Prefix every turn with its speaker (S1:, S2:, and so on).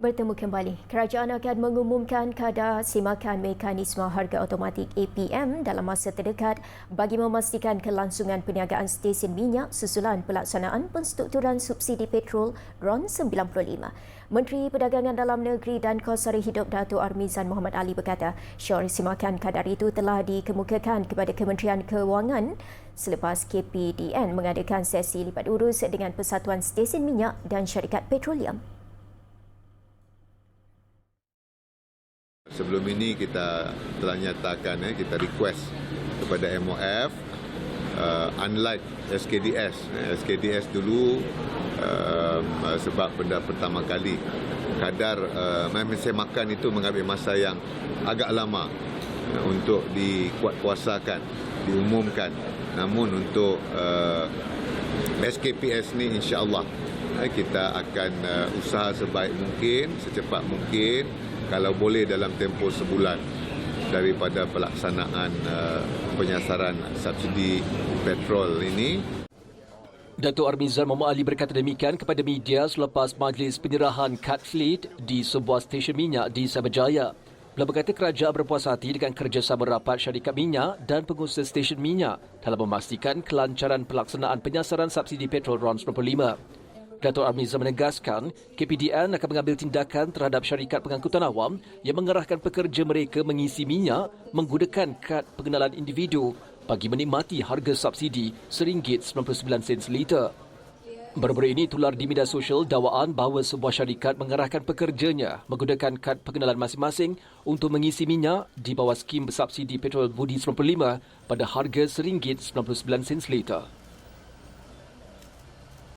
S1: Bertemu kembali. Kerajaan akan mengumumkan kadar simakan mekanisme harga automatik APM dalam masa terdekat bagi memastikan kelangsungan perniagaan stesen minyak susulan pelaksanaan penstrukturan subsidi petrol RON 95. Menteri Perdagangan Dalam Negeri dan Kos Sara Hidup Dato' Armizan Muhammad Ali berkata, syarat simakan kadar itu telah dikemukakan kepada Kementerian Keuangan selepas KPDN mengadakan sesi lipat urus dengan Persatuan Stesen Minyak dan Syarikat Petroleum.
S2: Sebelum ini kita telah nyatakan eh, kita request kepada MOF uh, unlike SKDS eh, SKDS dulu uh, sebab benda pertama kali kadar uh, saya makan itu mengambil masa yang agak lama uh, untuk dikuatkuasakan diumumkan. Namun untuk uh, SKPS ni insya-Allah eh, kita akan uh, usaha sebaik mungkin secepat mungkin kalau boleh dalam tempoh sebulan daripada pelaksanaan uh, penyasaran subsidi petrol ini.
S3: Datuk Armizan Muhammad Ali berkata demikian kepada media selepas majlis penyerahan kad fleet di sebuah stesen minyak di Sabajaya. Beliau berkata kerajaan berpuas hati dengan kerjasama rapat syarikat minyak dan pengusaha stesen minyak dalam memastikan kelancaran pelaksanaan penyasaran subsidi petrol RON 95. Dato' Armiza menegaskan KPDN akan mengambil tindakan terhadap syarikat pengangkutan awam yang mengerahkan pekerja mereka mengisi minyak menggunakan kad pengenalan individu bagi menikmati harga subsidi RM1.99 liter. Baru-baru ini tular di media sosial dakwaan bahawa sebuah syarikat mengerahkan pekerjanya menggunakan kad pengenalan masing-masing untuk mengisi minyak di bawah skim bersubsidi petrol Budi 95 pada harga RM1.99 liter.